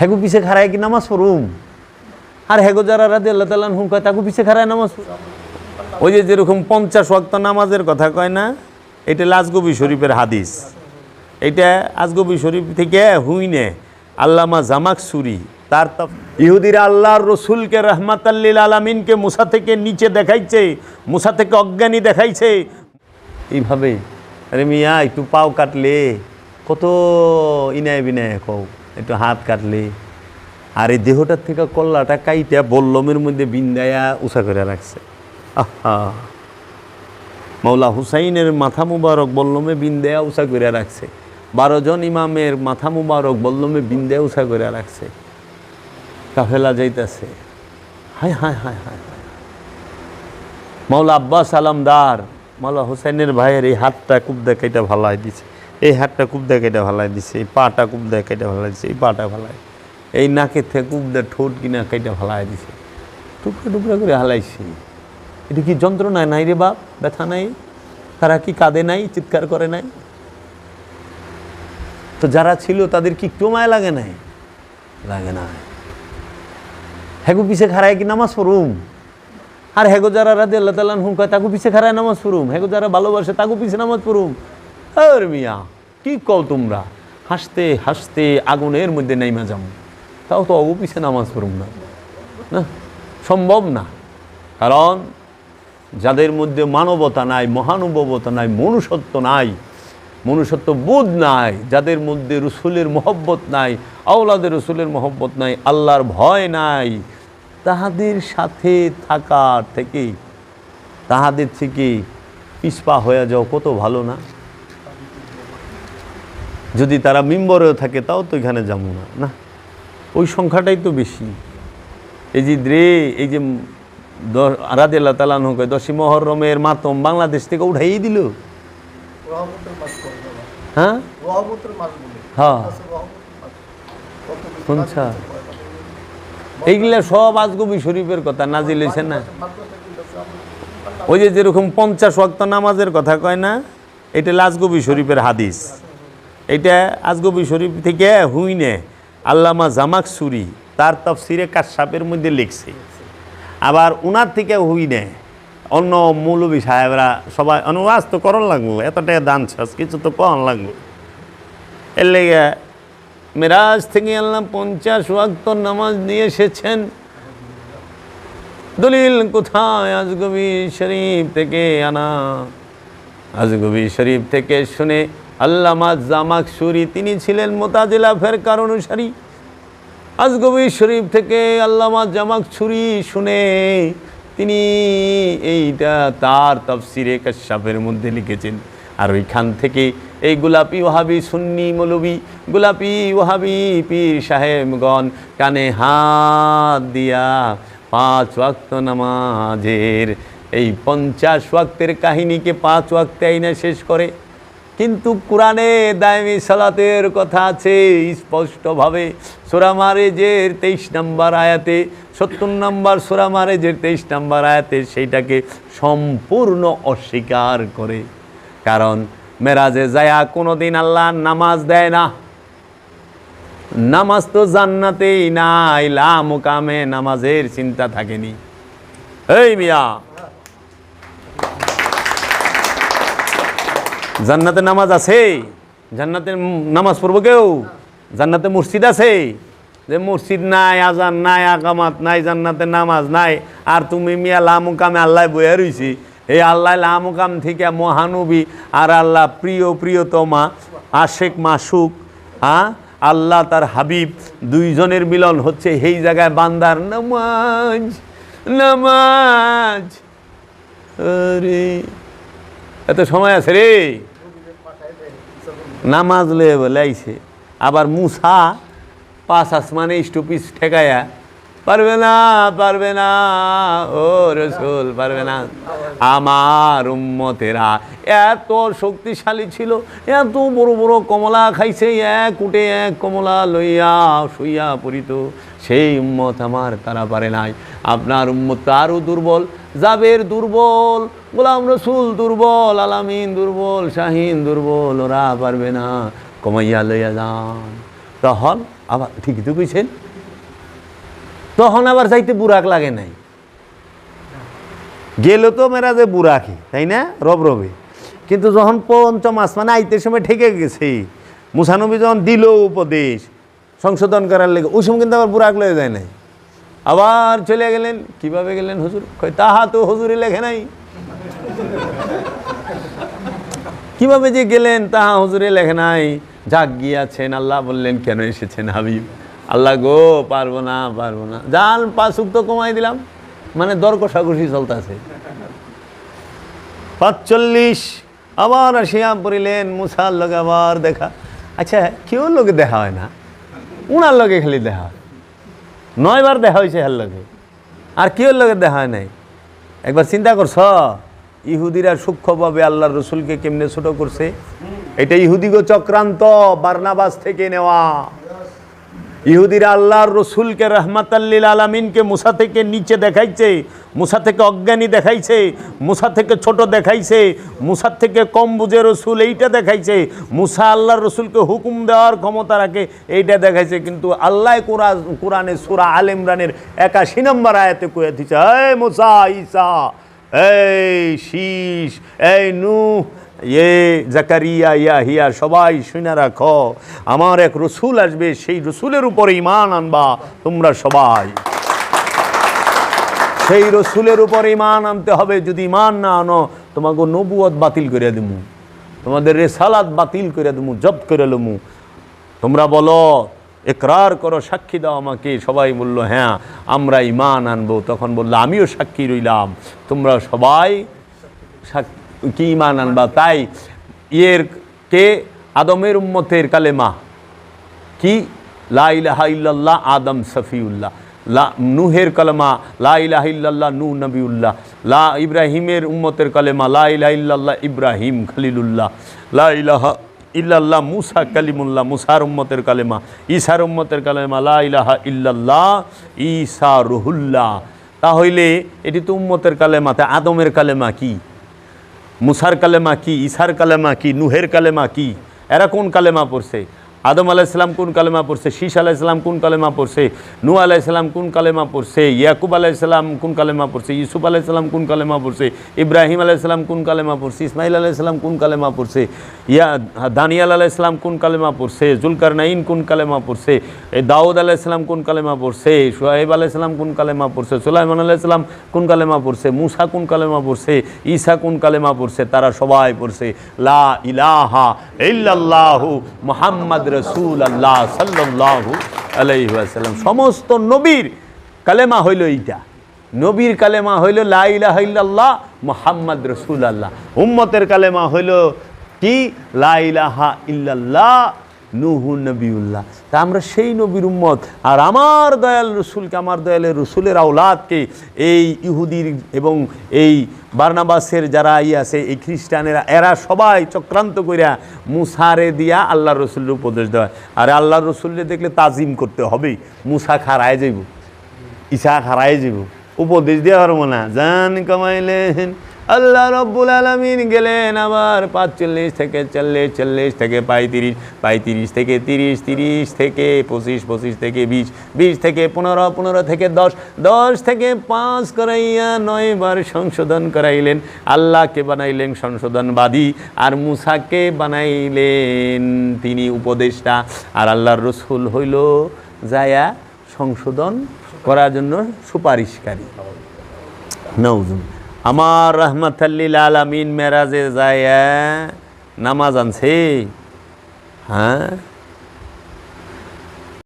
হেগু পিছে খারায় কি নামাজ পড়ুম? আর হেগো যারা রাদি আল্লাহ তাল্লাহ হুম কয় তাকে পিছে খারায় নামাজ ওই যে যেরকম পঞ্চাশ ওয়াক্ত নামাজের কথা কয় না, এটা লাজগবি শরীফের হাদিস। এটা আজগবি শরীফ থেকে হুইনে আল্লামা জামাক সুরি, তার ইহুদিরা আল্লাহর রসুলকে রহমাতাল্লিল আলামিনকে মুসা থেকে নিচে দেখাইছে, মুসা থেকে অজ্ঞানী দেখাইছে। এইভাবে, আরে মিয়া, একটু পাও কাটলে, কত ইনায় বিনায় কও। একটু হাত কাটলে। আর এই দেহটার থেকে কল্লাটা কাইটা বল্লমের মধ্যে বিন্দায়া উষা করে রাখছে। আহা। মৌলা হুসাইনের মাথা মুবারক বল্লমে বিন্দেয়া উষা করে রাখছে। বারো জন ইমামের মাথা মুবারক বল্লমে বিন্দেয়া উষা করে রাখছে। কাফেলা যাইতেছে। হায় হায় হায় হায় হায়। মৌলা আব্বাস আলামদার মৌলা হুসাইনের ভাইয়ের এই হাতটা খুব দেখাইটা ভালাই দিছে। এই হাতটা খুব দেখাইটা ভালাই দিছে, এই পাটা খুব দেখাইটা ভালাই দিছে, এই পাটা ভালাই এই নাকের থেকে খুব দে ঠোঁট কিনা কাইটা ভালাই দিছে। টুকরা টুকরা করে হালাইছি। এটা কি যন্ত্রণা নাই রে বাপ? ব্যথা নাই? তারা কি কাঁদে নাই? চিৎকার করে নাই? তো যারা ছিল তাদের কি একটু মায় লাগে নাই? লাগে না হেগু পিছে খারায় কি নামাজ পড়ুম? আর হেগো যারা রাতে আল্লাহ তাল্লাহ হুম কয় তাকু পিছে খারায় নামাজ পড়ুম? হেগো যারা ভালোবাসে তাকু পিছে নামাজ পড়ুম। আর মিয়া কি কও তোমরা? হাসতে হাসতে আগুনের মধ্যে নেইমা যাম তাও তো অগু পিছে নামাজ পড়ুম না। না, সম্ভব না। কারণ যাদের মধ্যে মানবতা নাই, মহানুভবতা নাই, মনুষ্যত্ব নাই, মনুষ্যত্ব বোধ নাই, যাদের মধ্যে রসুলের মহব্বত নাই, আওলাদের রসুলের মহব্বত নাই, আল্লাহর ভয় নাই, তাহাদের সাথে থাকার থেকে তাহাদের থেকে পিসপা হয়ে যাও কত ভালো না? যদি তারা মিম্বরেও থাকে তাও তো এখানে যাব না না? ওই সংখ্যাটাই তো বেশি। এই যে দ্রে এই যে রাদে আল্লাহ তালান হোক দশী মহরমের মাতম বাংলাদেশ থেকে উঠাই দিল। হ্যাঁ? হ্যাঁ। কিছু শুনছা? এইগুলা সব আজগবি শরীফের কথা নাজিল হয়েছে না? ওই যে যেরকম পঞ্চাশ ওয়াক্ত নামাজের কথা কয় না এটা লাজগবি শরীফের হাদিস। এটা আজগবি শরীফ থেকে হুইনে আল্লামা জামাক সুরি তার তফসিরে কাশাপের মধ্যে লিখছে। আবার উনার থেকে হুইনে অন্য মৌলবী সাহেবরা সবাই অনুবাদ তো করণ লাগবো এত টাকা দান ছাস কিছু তো কন লাগবো। এর লেগে মেরাজ থেকে আল্লাহ পঞ্চাশ ওয়াক্ত নামাজ নিয়ে এসেছেন। দলিল কোথায় আজগবি শরীফ থেকে আনা? আজগবি শরীফ থেকে শুনে আল্লামা জামাক সুরি, তিনি ছিলেন মোতাজিলা ফেরকার অনুসারী। আজগবি শরীফ থেকে আল্লামা জামাক ছুরি শুনে তিনি এইটা তার তফসিরে কাশাফের মধ্যে লিখেছেন। আর ওইখান থেকে এই গোলাপি ওহাবি সুন্নি মৌলবি, গোলাপি ওহাবি পীর সাহেবগণ কানে হাত দিয়া পাঁচ ওয়াক্ত নামাজের, এই পঞ্চাশ ওয়াক্তের কাহিনীকে পাঁচ ওয়াক্তে আইনা শেষ করে। কিন্তু কোরআনে দায়মি সালাতের কথা আছে, স্পষ্টভাবে সোরা মারেজের তেইশ নম্বর আয়াতে, সত্তর নম্বর সোরা মারেজের তেইশ নম্বর আয়াতে সেইটাকে সম্পূর্ণ অস্বীকার করে। কারণ মেরাজে যায়া কোনোদিন আল্লাহ নামাজ দেয় না। নামাজ তো জান্নাতেই নাই, লা মুকামে নামাজের চিন্তা থাকেনি। এই মিয়া জান্নাতে নামাজ আছে, জান্নাতে নামাজ পড়ব কেউ? জান্নাতে মসজিদ আছে, যে মসজিদ নাই, আজান নাই আকামাত নাই, জান্নাতে নামাজ নাই, আর তুমি মিয়া লামুকামে আল্লাহ বইয়া রইছি। এই আল্লাহ লামুকাম থেকে মহানবী আর আল্লাহ প্রিয় প্রিয়তমা আশেক মাসুক হ্যাঁ আল্লাহ তার হাবিব দুইজনের মিলন হচ্ছে সেই জায়গায় বান্দার নামাজ নামাজ। আরে এত সময় আছে রে। নামাজ লয়ে বলে আইছে আবার মুসা পাঁচ আসমানে স্টপিস ঠেকায়া, পারবে না পারবে না, ও রসুল, পারবে না। আমার উম্মতেরা এত শক্তিশালী ছিল, এত বড় বড় কমলা খাইছে, এক উঠে এক কমলা লইয়া শুইয়া পড়িত। সেই উম্মত আমার তারা পারে নাই। আপনার উম্মত আরও দুর্বল, জাবের দুর্বল গোলাম রসুল দুর্বল, আলামিন দুর্বল, শাহিন দুর্বল, ওরা পারবে না, কমাইয়া লইয়া যান। তখন আবার ঠিকই তো কইছেন। তখন আবার যাইতে বুরাক লাগে নাই। গেল তো মেরা যে বুরাকি তাই না? রব রবে। কিন্তু যখন পঞ্চম আসমানে আইতে সময় ঠেকে গেছে মুসানবী যখন দিল উপদেশ, সংশোধন করার লেগে, ওই সময় কিন্তু আবার বুরাক লয়ে যায় নাই। আবার চলে গেলেন, কীভাবে গেলেন হুজুর? তাহা তো হুজুরে লেখে নাই। কীভাবে যে গেলেন তাহা হুজুরে লেখে নাই। যাক গিয়াছেন, আল্লাহ বললেন, কেন এসেছেন হাবিব? আল্লাহ গো, পারব না পারব না। যান পাঁচুক তো কমাই দিলাম মানে দর কষাকষি চলতেছে। পাঁচচল্লিশ, আবার আসিয়া পড়িলেন, মুসার লগে আবার দেখা। আচ্ছা কেউ লোকে দেখা হয় না? উনার লগে খালি দেখা নয়বার দেখা হয়েছে হার লগে। আর কেউ লগে দেখা হয় নাই? একবার চিন্তা করছ? ইহুদিরা সূক্ষ্মভাবে আল্লাহর রসুলকে কেমনে ছোট করছে? এটা ইহুদিগো চক্রান্ত, বার্নাবাস থেকে নেওয়া। ইহুদিরা আল্লাহর রসুলকে রহমাতাল্লিল আলমিনকে মুসা থেকে নিচে দেখাইছে, মুসা থেকে অজ্ঞানী দেখাইছে, মুসা থেকে ছোট দেখাইছে মুসার থেকে কম বুঝে রসুল এইটা দেখাইছে, মুসা আল্লাহর রসুলকে হুকুম দেওয়ার ক্ষমতা রাখে, এইটা দেখাইছে। কিন্তু আল্লাহ কোরআন সুরা আল ইমরানের একাশি নম্বর আয়াতে কয়ে দিচ্ছে এই মুসা, ঈসা এই শীষ, এই নু এ জাকারিয়া, ইয়া হিয়া, সবাই শুনে রাখো। আমার এক রসুল আসবে, সেই রসুলের উপরে ইমান আনবা তোমরা সবাই। সেই রসুলের উপর ইমান আনতে হবে, যদি ইমান না আনো, তোমাকে নবুয়ত বাতিল করে দেবো তোমাদের রেসালাত বাতিল করে দেবো জব্দ করে লমু। তোমরা বলো একরার করো, সাক্ষী দাও আমাকে। সবাই বলল হ্যাঁ আমরা ইমান আনব। তখন বলল, আমিও সাক্ষী রইলাম। তোমরা সবাই কি ইমান আনবা? তাই ইয়ের কে? আদমের উম্মতের কালেমা। কি? লা ইলাহা ইল্লাল্লাহ, আদম সফিউল্লাহ। লা, নুহের কালেমা, লা ইলাহা ইল্লাল্লাহ, নূহ নবিউল্লাহ। লা ইব্রাহিমের উম্মতের কালেমা, লা ইলাহা ইব্রাহিম খলিলুল্লাহ। লা ইলাহা ইল্লাল্লাহ, মুসা কালিমুল্লাহ, মুসার উম্মতের কালেমা ইসার উম্মতের কালেমা, লা ইলাহা ইল্লাল্লাহ ইসা রুহুল্লাহ। তাহলে এটি তো উম্মতের কালেমা, তা আদমের কালেমা কি? মুসার কালেমা কি ইসার কালেমা কি, নুহের কালেমা কি? এরা কোন কালেমা পড়ছে? আদম আলাইসালাম কোন কালেমা পড়ছে শীষ আলাইসালাম কোন কালেমা পড়ছে নু আলাইসালাম কোন কালেমা পড়ছে ইয়াকুব আলাইসালাম কোন কালেমা পড়ছে ইউসুফ আলাইসালাম কোন কালেমা পড়ছে ইব্রাহিম আলাইসালাম কোন কালেমা পড়ছে ইসমাইল আলাইসালাম কোন কালেমা পড়ছে ইয়া দানিয়াল আলাইসালাম কোন কালেমা পড়ছে জুলকার নাইন কোন কালেমা পড়ছে দাউদ আলাইসালাম কোন কালেমা পড়ছে সোহেব আলাইসালাম কোন কালেমা পড়ছে সুলাইমান আলাইসালাম কোন কালেমা পড়ছে মুসা কোন কালেমা পড়ছে ঈসা কোন কালেমা পড়ছে তারা সবাই পড়ছে লা ইলাহা ইল্লাল্লাহু মুহাম্মদ রসুল আল্লাহ সাল্লাহ আলাইহি ওয়াসাল্লাম। সমস্ত নবীর কালেমা হইল এইটা। নবীর কালেমা হইল লা ইলাহা ইল্লাল্লাহ মুহাম্মদ রসুল আল্লাহ উম্মতের কালেমা হইল কি? লাইলাহা ইল্লাল্লাহ নুহু নবীউল্লাহ। তা আমরা সেই নবীর উম্মত। আর আমার দয়াল রসুলকে, আমার দয়ালের রসুলের আওলাদকে এই ইহুদির এবং এই বার্নাবাসের যারা ই আছে, এই খ্রিস্টানেরা, এরা সবাই চক্রান্ত করিয়া মুসারে দিয়া আল্লাহ রসুলের উপদেশ দেওয়া আর আল্লাহ রসুলের দেখলে তাজিম করতে হবে মুসা খারায় যাইব। ঈশা হারাই যাব উপদেশ দেওয়া পারব না। জান কামাইলেন আল্লাহ রব্বুল আলমিন গেলেন আবার পাঁচচল্লিশ থেকে চল্লিশ চল্লিশ থেকে পঁয়ত্রিশ পঁয়ত্রিশ থেকে তিরিশ তিরিশ থেকে পঁচিশ পঁচিশ থেকে বিশ বিশ থেকে পনেরো পনেরো থেকে দশ দশ থেকে পাঁচ করাইয়া নয়বার সংশোধন করাইলেন। আল্লাহকে বানাইলেন সংশোধনবাদী আর মুসাকে বানাইলেন তিনি উপদেষ্টা। আর আল্লাহর রসুল হইল যায়া সংশোধন করার জন্য সুপারিশকারী। নৌজুন আমার রহমতাল্লিল আলমিন মেরাজে যায় নামাজ আনছে। হ্যাঁ?